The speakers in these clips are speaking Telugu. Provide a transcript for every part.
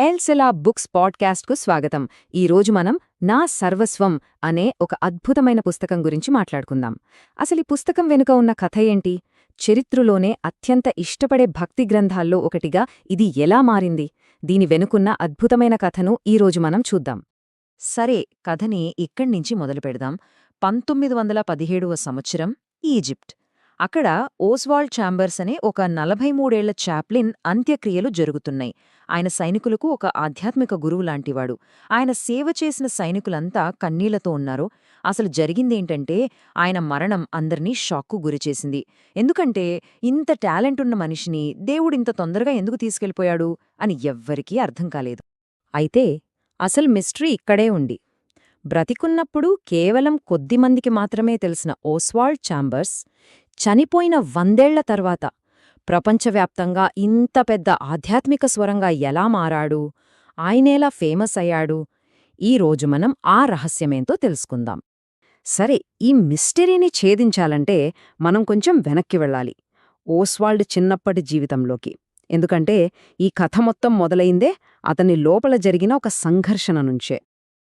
ఎల్సెలా బుక్స్ పాడ్కాస్ట్కు స్వాగతం. ఈరోజు మనం నా సర్వస్వం అనే ఒక అద్భుతమైన పుస్తకం గురించి మాట్లాడుకుందాం. అసలు ఈ పుస్తకం వెనుక ఉన్న కథ ఏంటి? చరిత్రలోనే అత్యంత ఇష్టపడే భక్తి గ్రంథాల్లో ఒకటిగా ఇది ఎలా మారింది? దీని వెనుకున్న అద్భుతమైన కథను ఈరోజు మనం చూద్దాం. సరే కథని ఇక్కడ్నించి మొదలుపెడదాం. పంతొమ్మిది వందల పదిహేడవ సంవత్సరం ఈజిప్ట్. అక్కడ ఓస్వాల్డ్ ఛాంబర్స్ అనే ఒక నలభై మూడేళ్ళ చాప్లిన్ అంత్యక్రియలు జరుగుతున్నాయి. ఆయన సైనికులకు ఒక ఆధ్యాత్మిక గురువు లాంటివాడు. ఆయన సేవ చేసిన సైనికులంతా కన్నీళ్ళతో ఉన్నారు. అసలు జరిగిందేంటంటే ఆయన మరణం అందర్నీ షాక్కు గురిచేసింది ఎందుకంటే ఇంత టాలెంట్ ఉన్న మనిషిని దేవుడింత తొందరగా ఎందుకు తీసుకెళ్ళిపోయాడు అని ఎవ్వరికీ అర్థం కాలేదు. అయితే అసలు మిస్టరీ ఇక్కడే ఉంది. బ్రతికున్నప్పుడు కేవలం కొద్దిమందికి మాత్రమే తెలిసిన ఓస్వాల్డ్ ఛాంబర్స్ చనిపోయిన వందేళ్ళ తర్వాత ప్రపంచవ్యాప్తంగా ఇంత పెద్ద ఆధ్యాత్మిక స్వరంగా ఎలా మారాడు ఆయనేలా ఫేమస్ అయ్యాడు ఈరోజు మనం ఆ రహస్యమేంతో తెలుసుకుందాం. సరే ఈ మిస్టరీని ఛేదించాలంటే మనం కొంచెం వెనక్కి వెళ్ళాలి ఓస్వాల్డ్ చిన్నప్పటి జీవితంలోకి. ఎందుకంటే ఈ కథ మొత్తం మొదలైందే అతని లోపల జరిగిన ఒక సంఘర్షణ నుంచే.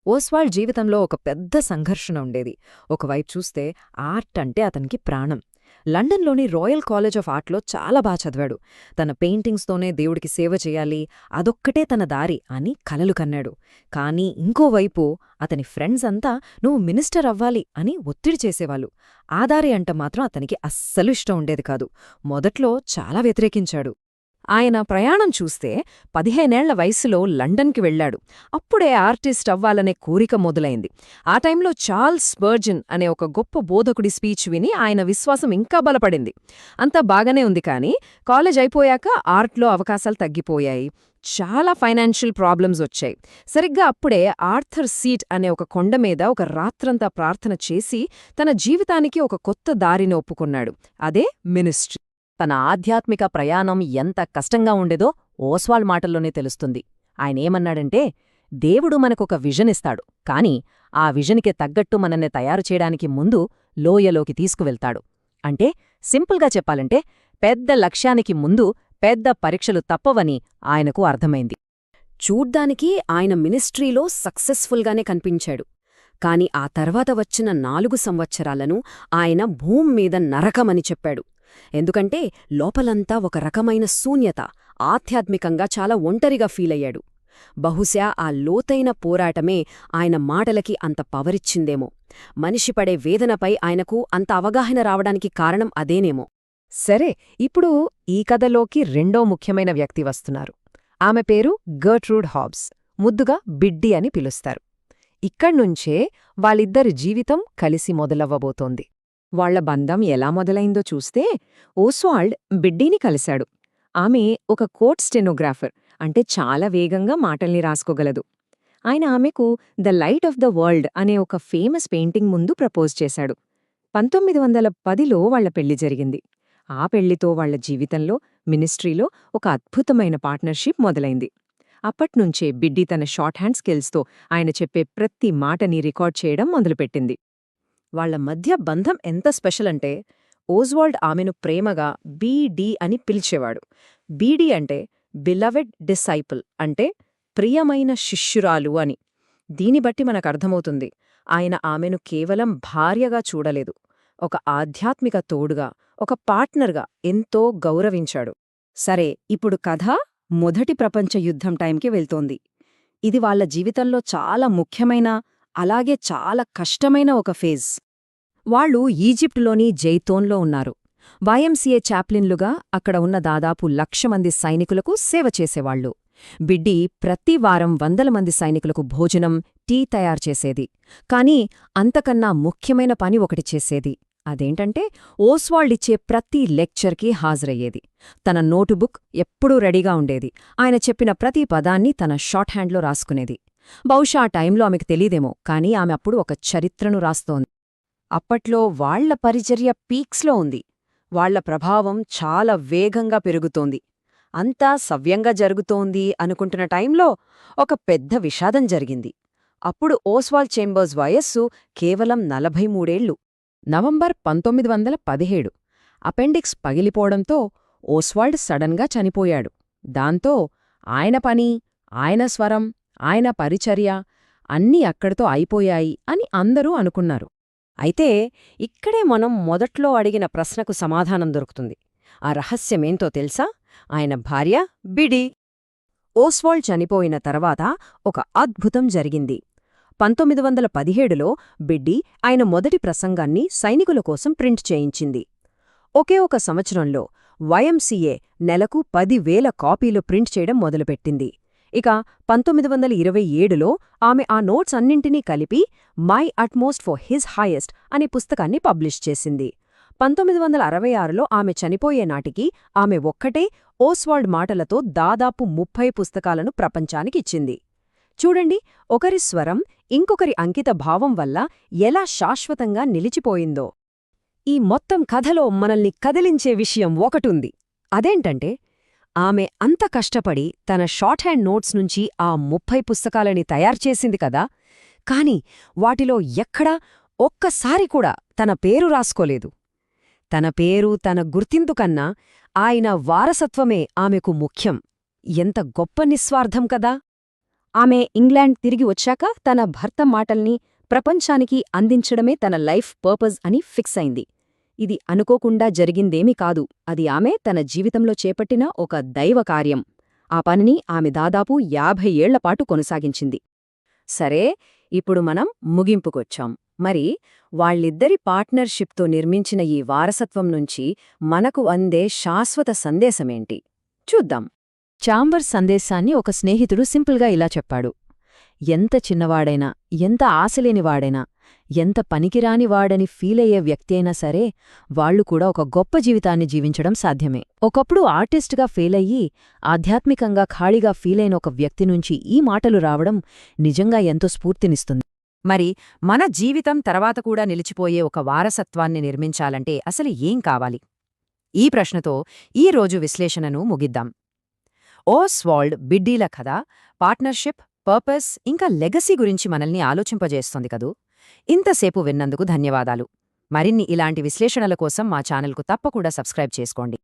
ఓస్వాల్డ్ జీవితంలో ఒక పెద్ద సంఘర్షణ ఉండేది. ఒకవైపు చూస్తే ఆర్ట్ అంటే అతనికి ప్రాణం. లండన్లోని రాయల్ కాలేజ్ ఆఫ్ ఆర్ట్లో చాలా బాగా చదివాడు. తన పెయింటింగ్స్తోనే దేవుడికి సేవ చేయాలి అదొక్కటే తన దారి అని కలలు కన్నాడు. కానీ ఇంకోవైపు అతని ఫ్రెండ్స్ అంతా నువ్వు మినిస్టర్ అవ్వాలి అని ఒత్తిడి చేసేవాళ్ళు. ఆ దారి అంట మాత్రం అతనికి అస్సలు ఇష్టం ఉండేది కాదు. మొదట్లో చాలా వ్యతిరేకించాడు. ఆయన ప్రయాణం చూస్తే పదిహేనేళ్ళ వయసులో లండన్కి వెళ్ళాడు అప్పుడే ఆర్టిస్ట్ అవ్వాలనే కోరిక మొదలైంది. ఆ టైంలో చార్ల్స్ బర్జన్ అనే ఒక గొప్ప బోధకుడి స్పీచ్ విని ఆయన విశ్వాసం ఇంకా బలపడింది. అంతా బాగానే ఉంది కానీ కాలేజ్ అయిపోయాక ఆర్ట్లో అవకాశాలు తగ్గిపోయాయి. చాలా ఫైనాన్షియల్ ప్రాబ్లమ్స్ వచ్చాయి. సరిగ్గా అప్పుడే ఆర్థర్ సీట్ అనే ఒక కొండ మీద ఒక రాత్రంతా ప్రార్థన చేసి తన జీవితానికి ఒక కొత్త దారిని ఒప్పుకున్నాడు. అదే మినిస్ట్రీ. తన ఆధ్యాత్మిక ప్రయాణం ఎంత కష్టంగా ఉండేదో ఓస్వాల్ మాటల్లోనే తెలుస్తుంది. ఆయనేమన్నాడంటే దేవుడు మనకొక విజన్ ఇస్తాడు కాని ఆ విజన్కి తగ్గట్టు మనల్ని తయారు చేయడానికి ముందు లోయలోకి తీసుకువెళ్తాడు. అంటే సింపుల్గా చెప్పాలంటే పెద్ద లక్ష్యానికి ముందు పెద్ద పరీక్షలు తప్పవని ఆయనకు అర్థమైంది. చూడ్డానికి ఆయన మినిస్ట్రీలో సక్సెస్ఫుల్గానే కనిపించాడు. కాని ఆ తర్వాత వచ్చిన నాలుగు సంవత్సరాలను ఆయన భూమ్మీద నరకమని చెప్పాడు. ఎందుకంటే లోపలంతా ఒక రకమైన శూన్యత ఆధ్యాత్మికంగా చాలా ఒంటరిగా ఫీలయ్యాడు బహుశా ఆ లోతైన పోరాటమే ఆయన మాటలకి అంత పవరిచ్చిందేమో. మనిషి పడే వేదనపై ఆయనకు అంత అవగాహన రావడానికి కారణం అదేనేమో. సరే ఇప్పుడు ఈ కథలోకి రెండో ముఖ్యమైన వ్యక్తి వస్తున్నారు. ఆమె పేరు గర్ట్రూడ్ హాబ్స్. ముద్దుగా బిడ్డి అని పిలుస్తారు. ఇక్కడ్నుంచే వాళ్ళిద్దరి జీవితం కలిసి మొదలవ్వబోతోంది. వాళ్ళ బంధం ఎలా మొదలైందో చూస్తే ఓస్వాల్డ్ బిడ్డీని కలిశాడు. ఆమె ఒక కోర్ట్ స్టెనోగ్రాఫర్ అంటే చాలా వేగంగా మాటల్ని రాసుకోగలదు. ఆయన ఆమెకు the light of the world అనే ఒక ఫేమస్ పెయింటింగ్ ముందు ప్రపోజ్ చేశాడు. పంతొమ్మిది వందల పదిలో వాళ్ళ పెళ్ళి జరిగింది. ఆ పెళ్ళితో వాళ్ళ జీవితంలో మినిస్ట్రీలో ఒక అద్భుతమైన పార్ట్నర్షిప్ మొదలైంది. అప్పట్నుంచే బిడ్డి తన షార్ట్ హ్యాండ్ స్కిల్స్తో ఆయన చెప్పే ప్రతి మాటని రికార్డ్ చేయడం మొదలుపెట్టింది. వాళ్ళ మధ్య బంధం ఎంత స్పెషల్ అంటే ఓజ్వాల్డ్ ఆమెను ప్రేమగా బీడి అని పిలిచేవాడు. బీడి అంటే బిలవెడ్ డిసైపుల్ అంటే ప్రియమైన శిష్యురాలు అని. దీని బట్టి మనకర్థమవుతుంది ఆయన ఆమెను కేవలం భార్యగా చూడలేదు ఒక ఆధ్యాత్మిక తోడుగా ఒక పార్ట్నర్గా ఎంతో గౌరవించాడు. సరే ఇప్పుడు కథ మొదటి ప్రపంచ యుద్ధం టైంకి వెళ్తోంది. ఇది వాళ్ళ జీవితంలో చాలా ముఖ్యమైన అలాగే చాలా కష్టమైన ఒక ఫేజ్. వాళ్ళు ఈజిప్టులోని జైతోన్లో ఉన్నారు. వైఎంసీఏ చాప్లిన్లుగా అక్కడ ఉన్న దాదాపు లక్ష మంది సైనికులకు సేవ చేసేవాళ్ళు బిడ్డి ప్రతి వారం వందల మంది సైనికులకు భోజనం టీ తయారు చేసేది. కాని అంతకన్నా ముఖ్యమైన పని ఒకటి చేసేది. అదేంటంటే ఓస్వాల్డిచ్చే ప్రతి లెక్చర్కి హాజరయ్యేది. తన నోటుబుక్ ఎప్పుడూ రెడీగా ఉండేది. ఆయన చెప్పిన ప్రతి పదాన్ని తన షార్ట్ హ్యాండ్లో రాసుకునేది. బహుశా ఆ టైంలో ఆమెకు తెలీదేమో కానీ ఆమె అప్పుడు ఒక చరిత్రను రాస్తోంది. అప్పట్లో వాళ్ళ పరిచర్య పీక్స్లో ఉంది. వాళ్ళ ప్రభావం చాలా వేగంగా పెరుగుతోంది. అంతా సవ్యంగా జరుగుతోంది అనుకుంటున్న టైంలో ఒక పెద్ద విషాదం జరిగింది. అప్పుడు ఓస్వాల్ చేంబర్స్ వయస్సు కేవలం నలభై మూడేళ్ళు నవంబర్ పంతొమ్మిది వందల పదిహేడు. అపెండిక్స్ పగిలిపోవడంతో ఓస్వాల్డ్ సడన్గా చనిపోయాడు. దాంతో ఆయన పని ఆయన స్వరం ఆయన పరిచర్య అన్నీ అక్కడితో అయిపోయాయి అని అందరూ అనుకున్నారు. అయితే ఇక్కడే మనం మొదట్లో అడిగిన ప్రశ్నకు సమాధానం దొరుకుతుంది. ఆ రహస్యమేంతో తెలుసా? ఆయన భార్య బిడి. ఓస్వాల్డ్ చనిపోయిన తర్వాత ఒక అద్భుతం జరిగింది. పంతొమ్మిది వందల పదిహేడులో బిడ్డి ఆయన మొదటి ప్రసంగాన్ని సైనికుల కోసం ప్రింట్ చేయించింది. ఒకే ఒక సంవత్సరంలో వైఎంసీఏ నెలకు పదివేల కాపీలు ప్రింట్ చేయడం మొదలుపెట్టింది. ఇక పంతొమ్మిది వందల ఇరవై ఏడులో ఆమె ఆ నోట్స్ అన్నింటినీ కలిపి my utmost for his highest అనే పుస్తకాన్ని పబ్లిష్ చేసింది. పంతొమ్మిది వందల అరవై ఆరులో ఆమె చనిపోయే నాటికి ఆమె ఒక్కటే ఓస్వాల్డ్ మాటలతో దాదాపు ముప్పై పుస్తకాలను ప్రపంచానికిచ్చింది. చూడండి ఒకరి స్వరం ఇంకొకరి అంకిత భావం వల్ల ఎలా శాశ్వతంగా నిలిచిపోయిందో. ఈ మొత్తం కథలో మనల్ని కదిలించే విషయం ఒకటుంది. అదేంటంటే ఆమె అంత కష్టపడి తన షార్ట్ హ్యాండ్ నోట్స్ నుంచి ఆ ముప్పై పుస్తకాలని తయారుచేసింది కదా. కాని వాటిలో ఎక్కడా ఒక్కసారి కూడా తన పేరు రాసుకోలేదు. తన పేరు తన గుర్తింపు కన్నా ఆయన వారసత్వమే ఆమెకు ముఖ్యం. ఎంత గొప్ప నిస్వార్థం కదా! ఆమె ఇంగ్లాండ్ తిరిగి వచ్చాక తన భర్త మాటల్ని ప్రపంచానికి అందించడమే తన లైఫ్ పర్పస్ అని ఫిక్స్ అయింది. ఇది అనుకోకుండా జరిగిందేమీ కాదు. అది ఆమె తన జీవితంలో చేపట్టిన ఒక దైవ కార్యం. ఆ పనిని ఆమె దాదాపు యాభై ఏళ్ళపాటు కొనసాగించింది. సరే ఇప్పుడు మనం ముగింపుకొచ్చాం. మరి వాళ్ళిద్దరి పార్ట్నర్షిప్తో నిర్మించిన ఈ వారసత్వం నుంచి మనకు అందే శాశ్వత సందేశమేంటి? చూద్దాం. చాంబర్ సందేశాన్ని ఒక స్నేహితుడు సింపుల్గా ఇలా చెప్పాడు. ఎంత చిన్నవాడైనా ఎంత ఆశలేనివాడైనా ఎంత పనికిరానివాడని ఫీలయ్యే వ్యక్తి అయినా సరే వాళ్ళు కూడా ఒక గొప్ప జీవితాన్ని జీవించడం సాధ్యమే. ఒకప్పుడు ఆర్టిస్ట్గా ఫెయిలయ్యి ఆధ్యాత్మికంగా ఖాళీగా ఫీలైన ఒక వ్యక్తి నుంచి ఈ మాటలు రావడం నిజంగా ఎంతో స్ఫూర్తినిస్తుంది. మరి మన జీవితం తర్వాత కూడా నిలిచిపోయే ఒక వారసత్వాన్ని నిర్మించాలంటే అసలు ఏం కావాలి? ఈ ప్రశ్నతో ఈ రోజు విశ్లేషణను ముగిద్దాం. ఓస్వాల్డ్ బిడ్డీల కథ పార్ట్నర్షిప్ పర్పస్ ఇంకా లెగసీ గురించి మనల్ని ఆలోచింపజేస్తోంది కదూ? ఇంతసేపు విన్నందుకు ధన్యవాదాలు. మరిన్ని ఇలాంటి విశ్లేషణల కోసం మా ఛానల్కు తప్పకుండా సబ్స్క్రైబ్ చేసుకోండి.